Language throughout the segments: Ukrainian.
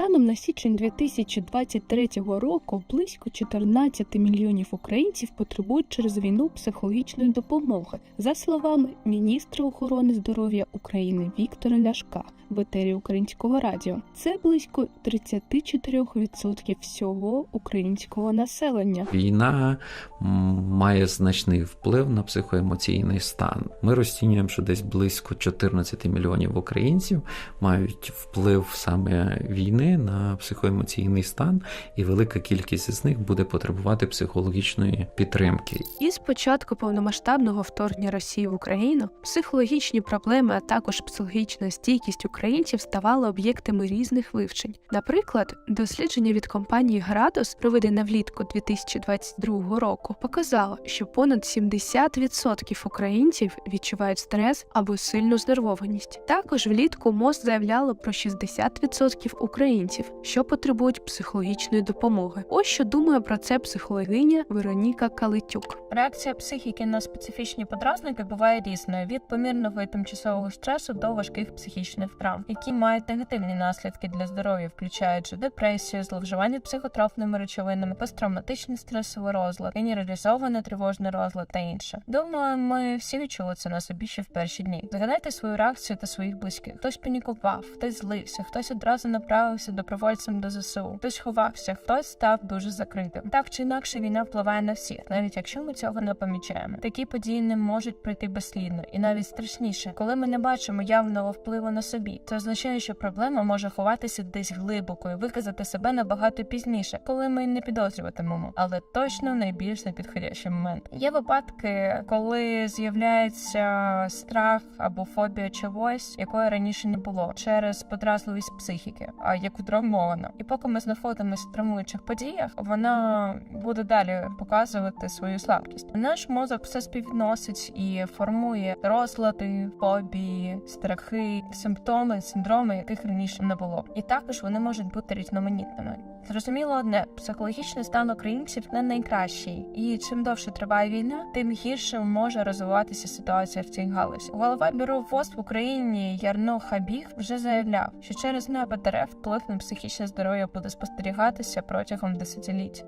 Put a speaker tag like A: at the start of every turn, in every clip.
A: Станом на січень 2023 року близько 14 мільйонів українців потребують через війну психологічної допомоги, за словами міністра охорони здоров'я України Віктора Ляшка в етері Українського радіо. Це близько 34% всього українського населення.
B: Війна має значний вплив на психоемоційний стан. Ми розцінюємо, що десь близько 14 мільйонів українців мають вплив саме війни на психоемоційний стан, і велика кількість із них буде потребувати психологічної підтримки.
C: І з початку повномасштабного вторгнення Росії в Україну психологічні проблеми, а також психологічна стійкість українців ставали об'єктами різних вивчень. Наприклад, дослідження від компанії Градус, проведене влітку 2022 року, показало, що понад 70% українців відчувають стрес або сильну знервованість. Також влітку МОЗ заявляло про 60% українців, що потребують психологічної допомоги. Ось що думає про це психологиня Вероніка Калитюк.
D: Реакція психіки на специфічні подразники буває різною від помірного і тимчасового стресу до важких психічних травм, які мають негативні наслідки для здоров'я, включаючи депресію, зловживання психотропними речовинами, посттравматичний стресовий розлад, генералізований тривожний розлад та інше. Думаю, ми всі відчули це на собі ще в перші дні. Згадайте свою реакцію та своїх близьких. Хтось панікував, хтось злився, хтось одразу направився добровольцем до ЗСУ, хтось ховався, хтось став дуже закритим. Так чи інакше війна впливає на всіх, навіть якщо ми цього не помічаємо. Такі події не можуть пройти безслідно, і навіть страшніше, коли ми не бачимо явного впливу на собі. Це означає, що проблема може ховатися десь глибоко і виказати себе набагато пізніше, коли ми не підозрюватимемо, але точно найбільш непідходящий момент. Є випадки, коли з'являється страх або фобія чогось, якої раніше не було, через подразливість психіки, а яку травмовано. І поки ми знаходимося в травмуючих подіях, вона буде далі показувати свою слабкість. Наш мозок все співвідносить і формує розлади, фобії, страхи, симптоми, синдроми, яких раніше не було. І також вони можуть бути різноманітними. Зрозуміло одне, психологічний стан українців не найкращий, і чим довше триває війна, тим гірше може розвиватися ситуація в цій галузі. Голова бюро ВОЗ в Україні Ярно Хабіг вже заявляв, що через напад дерев вплив на психічне здоров'я буде спостерігатися протягом десятиліть.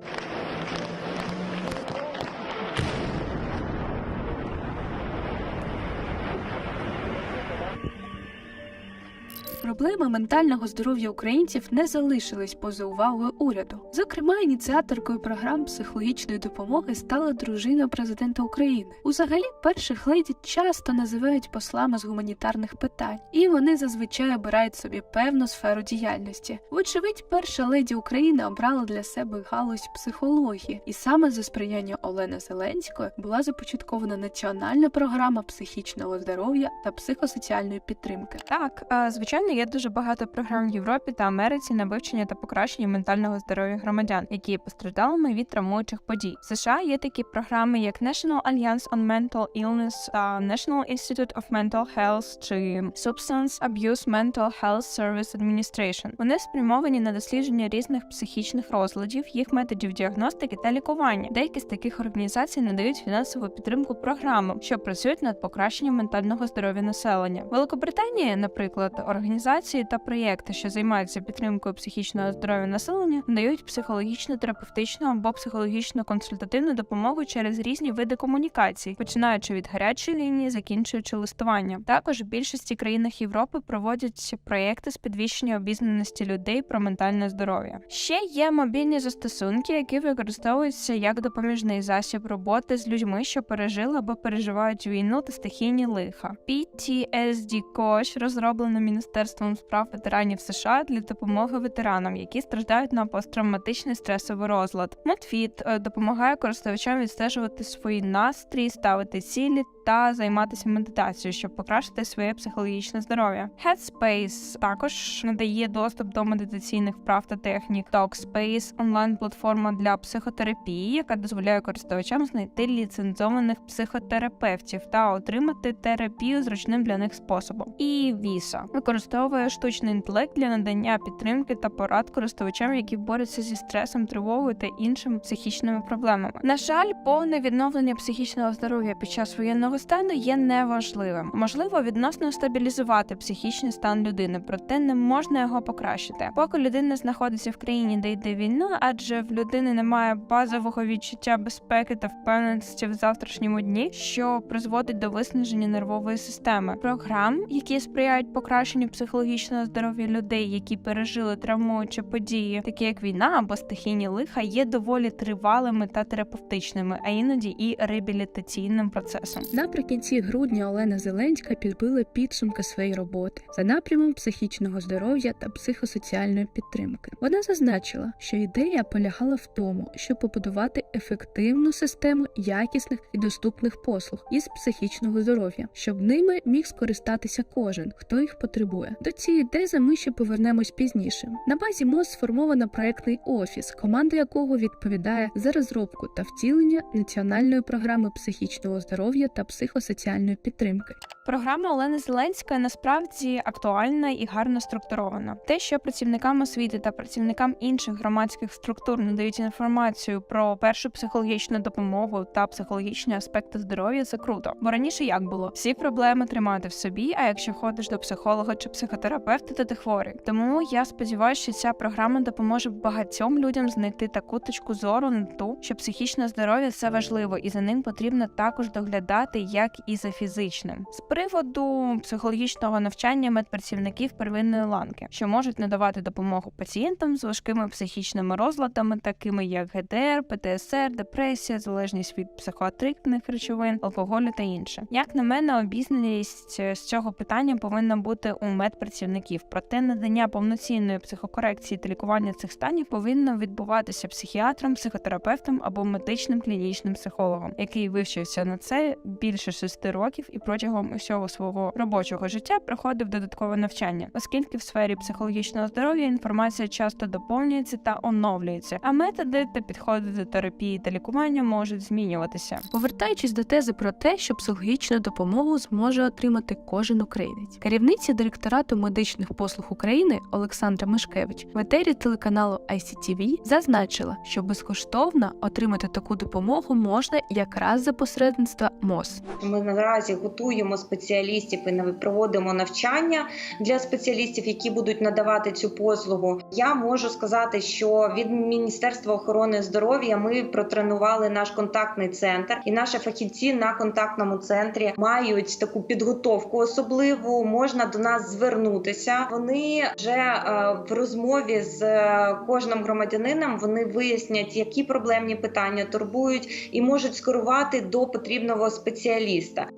C: Проблеми ментального здоров'я українців не залишились поза увагою уряду. Зокрема, ініціаторкою програм психологічної допомоги стала дружина президента України. Узагалі, перших леді часто називають послами з гуманітарних питань, і вони зазвичай обирають собі певну сферу діяльності. Вочевидь, перша леді України обрала для себе галузь психології, і саме за сприяння Олени Зеленської була започаткована національна програма психічного здоров'я та психосоціальної підтримки.
E: Так, е, звичайно, є дуже багато програм в Європі та Америці на вивчення та покращення ментального здоров'я громадян, які є постраждалими від травмуючих подій. В США є такі програми, як National Alliance on Mental Illness та National Institute of Mental Health чи Substance Abuse Mental Health Service Administration. Вони спрямовані на дослідження різних психічних розладів, їх методів діагностики та лікування. Деякі з таких організацій надають фінансову підтримку програмам, що працюють над покращенням ментального здоров'я населення. Великобританія, наприклад, організації та проєкти, що займаються підтримкою психічного здоров'я населення, надають психологічну, терапевтичну або психологічно консультативну допомогу через різні види комунікацій, починаючи від гарячої лінії, закінчуючи листуванням. Також в більшості країнах Європи проводять проєкти з підвищення обізнаності людей про ментальне здоров'я. Ще є мобільні застосунки, які використовуються як допоміжний засіб роботи з людьми, що пережили або переживають війну та стихійні лиха. PTSD Coach розроблено Міністерством справ ветеранів США для допомоги ветеранам, які страждають на посттравматичний стресовий розлад. Медфіт е, допомагає користувачам відстежувати свої настрій, ставити цілі та займатися медитацією, щоб покращити своє психологічне здоров'я. Headspace також надає доступ до медитаційних вправ та технік. Talkspace – онлайн-платформа для психотерапії, яка дозволяє користувачам знайти ліцензованих психотерапевтів та отримати терапію зручним для них способом. І Visa використовує штучний інтелект для надання підтримки та порад користувачам, які борються зі стресом, тривогою та іншими психічними проблемами. На жаль, повне відновлення психічного здоров'я під час воєнного психічного стану є неважливим. Можливо, відносно стабілізувати психічний стан людини, проте не можна його покращити. Поки людина знаходиться в країні, де йде війна, адже в людини немає базового відчуття безпеки та впевненості в завтрашньому дні, що призводить до виснаження нервової системи. Програм, які сприяють покращенню психологічного здоров'я людей, які пережили травмуючі події, такі як війна або стихійні лиха, є доволі тривалими та терапевтичними, а іноді і реабілітаційним процесом.
A: Наприкінці грудня Олена Зеленська підбила підсумки своєї роботи за напрямом психічного здоров'я та психосоціальної підтримки. Вона зазначила, що ідея полягала в тому, щоб побудувати ефективну систему якісних і доступних послуг із психічного здоров'я, щоб ними міг скористатися кожен, хто їх потребує. До цієї тези ми ще повернемось пізніше. На базі МОЗ сформовано проектний офіс, команда якого відповідає за розробку та втілення національної програми психічного здоров'я та психосоціальної підтримки.
E: Програма Олени Зеленської насправді актуальна і гарно структурована. Те, що працівникам освіти та працівникам інших громадських структур надають інформацію про першу психологічну допомогу та психологічні аспекти здоров'я, це круто. Бо раніше як було? Всі проблеми тримати в собі. А якщо ходиш до психолога чи психотерапевта, то ти хворий. Тому я сподіваюся, що ця програма допоможе багатьом людям знайти таку точку зору на ту, що психічне здоров'я це важливо, і за ним потрібно також доглядати, як і за фізичним. З приводу психологічного навчання медпрацівників первинної ланки, що можуть надавати допомогу пацієнтам з важкими психічними розладами, такими як ГДР, ПТСР, депресія, залежність від психоатритних речовин, алкоголю та інше. Як на мене, обізнаність з цього питання повинна бути у медпрацівників. Проте надання повноцінної психокорекції та лікування цих станів повинно відбуватися психіатром, психотерапевтом або медичним клінічним психологом, який вивчився на це більше шести років і протягом усього свого робочого життя проходив додаткове навчання, оскільки в сфері психологічного здоров'я інформація часто доповнюється та оновлюється, а методи та підходи до терапії та лікування можуть змінюватися.
C: Повертаючись до тези про те, що психологічну допомогу зможе отримати кожен українець, керівниця директорату медичних послуг України Олександра Мишкевич в етері телеканалу ICTV зазначила, що безкоштовно отримати таку допомогу можна якраз за посередництва МОЗ.
F: Ми наразі готуємо спеціалістів і проводимо навчання для спеціалістів, які будуть надавати цю послугу. Я можу сказати, що від Міністерства охорони здоров'я ми протренували наш контактний центр, і наші фахівці на контактному центрі мають таку підготовку особливу. Можна до нас звернутися. Вони вже е, в розмові з е, кожним громадянином вони вияснять, які проблемні питання турбують, і можуть скерувати до потрібного спеціаліста.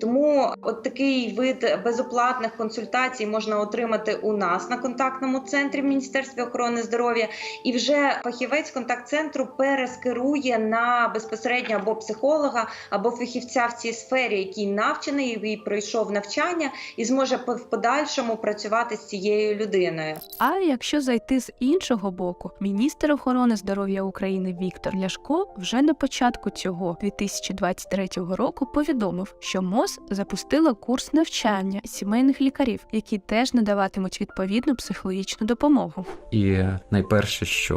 F: Тому от такий вид безоплатних консультацій можна отримати у нас на контактному центрі в Міністерстві охорони здоров'я, і вже фахівець контакт-центру перескерує на безпосередньо або психолога, або фахівця в цій сфері, який навчений і пройшов навчання, і зможе в подальшому працювати з цією людиною.
C: А якщо зайти з іншого боку, міністр охорони здоров'я України Віктор Ляшко вже на початку цього 2023 року повідомив, що МОЗ запустила курс навчання сімейних лікарів, які теж надаватимуть відповідну психологічну допомогу.
B: І найперше, що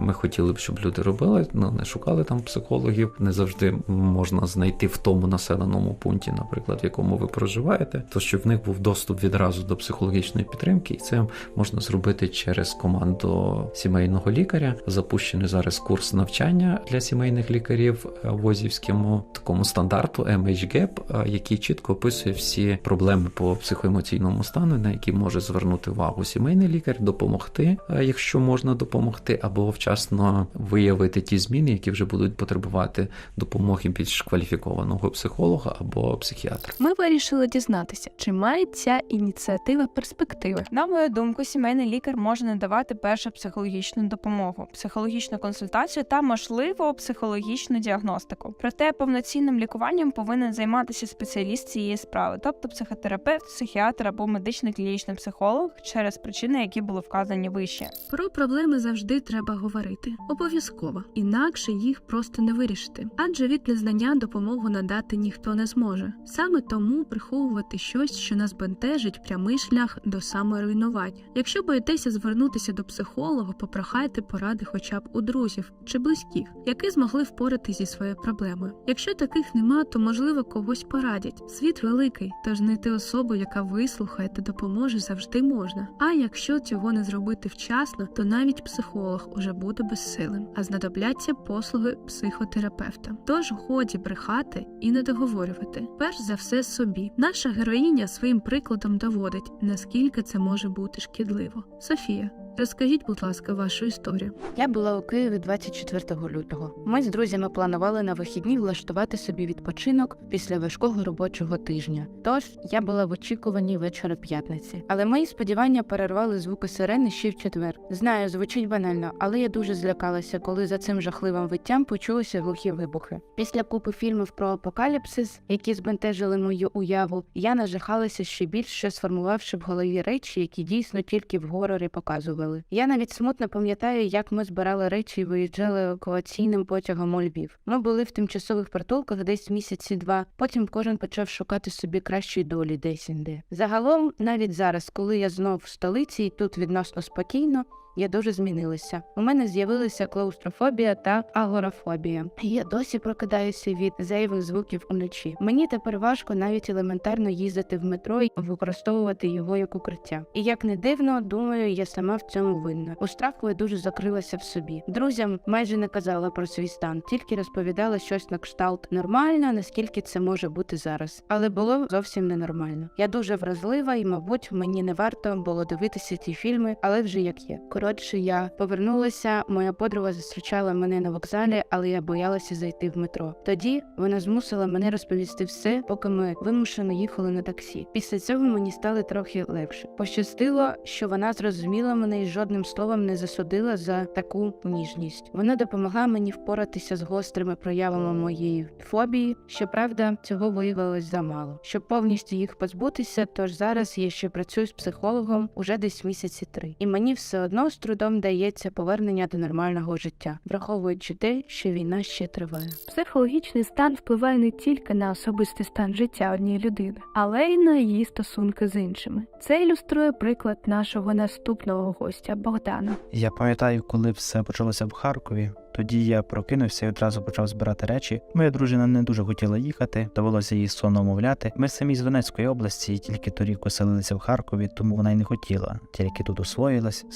B: ми хотіли б, щоб люди робили, ну не шукали там психологів. Не завжди можна знайти в тому населеному пункті, наприклад, в якому ви проживаєте, то щоб в них був доступ відразу до психологічної підтримки, і це можна зробити через команду сімейного лікаря. Запущений зараз курс навчання для сімейних лікарів е, в Озівському такому стандарту MHGAP, е, який чітко описує всі проблеми по психоемоційному стану, на які може звернути увагу сімейний лікар, допомогти, е, якщо можна допомогти, або вчасно виявити ті зміни, які вже будуть потребувати допомоги більш кваліфікованого психолога або психіатра.
C: Ми вирішили дізнатися, чи має ця ініціатива перспективи.
E: На мою думку, сімейний лікар може надавати першу психологічну допомогу, психологічну консультацію та, можливо, психологічну діагностику. Проте повноцінним лікуванням повинен займатися спеціаліст цієї справи, тобто психотерапевт, психіатр або медичний клінічний психолог через причини, які були вказані вище.
A: Про проблеми завжди треба говорити. Обов'язково. Інакше їх просто не вирішити. Адже від незнання допомогу надати ніхто не зможе. Саме тому приховувати щось, що нас бентежить, прямий шлях до саморуйнування. Якщо боїтеся звернутися до психолога, попрохайте поради хоча б у друзів чи близьких, які змогли впоратися зі своєю проблемою. Якщо таких нема, то можливо
C: когось порадять. Світ великий, тож знайти особу, яка вислухає та допоможе, завжди можна. А якщо цього не зробити вчасно, то навіть психолог уже буде безсилим, а знадобляться послуги психотерапевта. Тож годі брехати і не договорювати. Перш за все собі. Наша героїня своїм прикладом доводить, наскільки це може бути шкідливо. Софія, розкажіть, будь ласка, вашу історію.
G: Я була у Києві 24 лютого. Ми з друзями планували на вихідні влаштувати собі відпочинок після важкого робочого тижня. Тож я була в очікуванні вечора п'ятниці. Але мої сподівання перервали звуки сирени ще в четвер. Знаю, звучить банально, але я дуже злякалася, коли за цим жахливим виттям почулися глухі вибухи. Після купи фільмів про апокаліпсис, які збентежили мою уяву, я нажахалася ще більше, сформувавши в голові речі, які дійсно тільки в горорі показували. Я навіть смутно пам'ятаю, як ми збирали речі і виїжджали евакуаційним потягом у Львів. Ми були в тимчасових притулках десь місяці два. Потім кожен почав шукати собі кращої долі десь інде. Загалом, навіть зараз, коли я знов в столиці і тут відносно спокійно. Я дуже змінилася. У мене з'явилися клаустрофобія та агорафобія. Я досі прокидаюся від зайвих звуків уночі. Мені тепер важко навіть елементарно їздити в метро і використовувати його як укриття. І як не дивно, думаю, я сама в цьому винна. У страху я дуже закрилася в собі. Друзям майже не казала про свій стан, тільки розповідала щось на кшталт нормально, наскільки це може бути зараз. Але було зовсім ненормально. Я дуже вразлива і, мабуть, мені не варто було дивитися ці фільми, але вже як є. Коротше, я повернулася. Моя подруга зустрічала мене на вокзалі, але я боялася зайти в метро. Тоді вона змусила мене розповісти все, поки ми вимушено їхали на таксі. Після цього мені стало трохи легше. Пощастило, що вона зрозуміла мене і жодним словом не засудила за таку ніжність. Вона допомогла мені впоратися з гострими проявами моєї фобії. Щоправда, цього виявилось замало. Щоб повністю їх позбутися, тож зараз я ще працюю з психологом уже десь місяці три, і мені все одно з трудом дається повернення до нормального життя, враховуючи те, що війна ще триває.
C: Психологічний стан впливає не тільки на особистий стан життя однієї людини, але й на її стосунки з іншими. Це ілюструє приклад нашого наступного гостя Богдана.
H: Я пам'ятаю, коли все почалося в Харкові. Тоді я прокинувся і одразу почав збирати речі. Моя дружина не дуже хотіла їхати, довелося її сонно умовляти. Ми самі з Донецької області і тільки торік оселилися в Харкові, тому вона й не хотіла. Тільки тут освоїлась,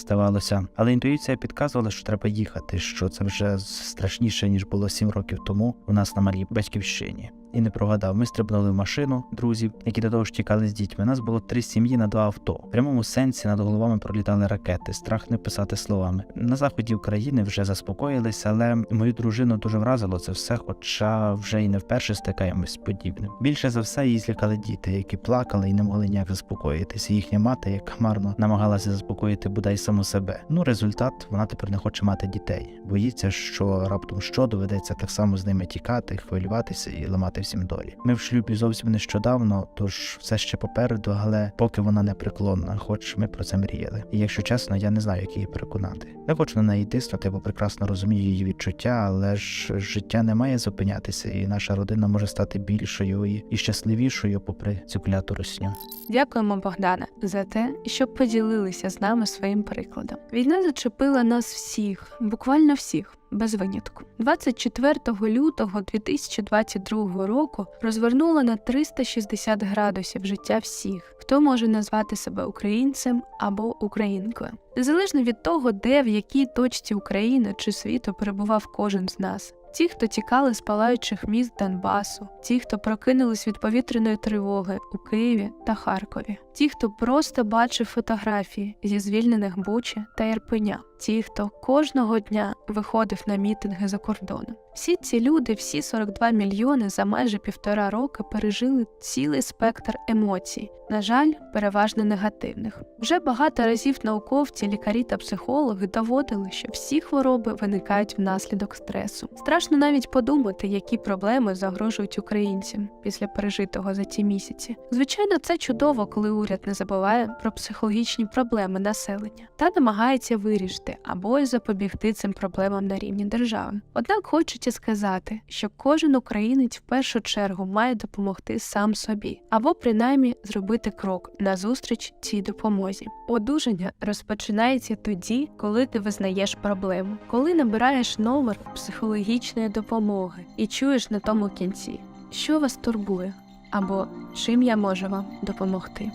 H: здавалося. Але інтуїція підказувала, що треба їхати, що це вже страшніше ніж було сім років тому у нас на малій батьківщині. І не прогадав. Ми стрибнули в машину друзів, які до того ж тікали з дітьми. Нас було три сім'ї на два авто. В прямому сенсі над головами пролітали ракети. Страх не писати словами. На заході України вже заспокоїлися, але мою дружину дуже вразило це все, хоча вже й не вперше стикаємось з подібним. Більше за все її злякали діти, які плакали і не могли ніяк заспокоїтися. Їхня мати, яка марно намагалася заспокоїти бодай саму себе. Ну результат вона тепер не хоче мати дітей. Боїться, що раптом що доведеться так само з ними тікати, хвилюватися і ламати всім долі. Ми в шлюбі зовсім нещодавно, тож все ще попереду, але поки вона непреклонна, хоч ми про це мріяли. І якщо чесно, я не знаю, як її переконати. Не хочу на неї тиснути, бо прекрасно розумію її відчуття, але ж життя не має зупинятися, і наша родина може стати більшою і, щасливішою, попри цю кляту русню.
C: Дякуємо, Богдане, за те, що поділилися з нами своїм прикладом. Війна зачепила нас всіх, буквально всіх. Без винятку 24 лютого 2022 року розвернула на 360 градусів життя всіх, хто може назвати себе українцем або українкою, незалежно від того, де в якій точці України чи світу перебував кожен з нас. Ті, хто тікали з палаючих міст Донбасу, ті, хто прокинулись від повітряної тривоги у Києві та Харкові, ті, хто просто бачив фотографії зі звільнених Бучі та Ірпеня, ті, хто кожного дня виходив на мітинги за кордоном. Всі ці люди, всі 42 мільйони за майже півтора роки пережили цілий спектр емоцій, на жаль, переважно негативних. Вже багато разів науковці, лікарі та психологи доводили, що всі хвороби виникають внаслідок стресу. Страшно навіть подумати, які проблеми загрожують українцям після пережитого за ці місяці. Звичайно, це чудово, коли уряд не забуває про психологічні проблеми населення та намагається вирішити або й запобігти цим проблемам на рівні держави. Однак хочеться сказати, що кожен українець в першу чергу має допомогти сам собі, або принаймні зробити крок назустріч цій допомозі. Одужання розпочинається тоді, коли ти визнаєш проблему, коли набираєш номер психологічної допомоги і чуєш на тому кінці. що вас турбує або чим я можу вам допомогти.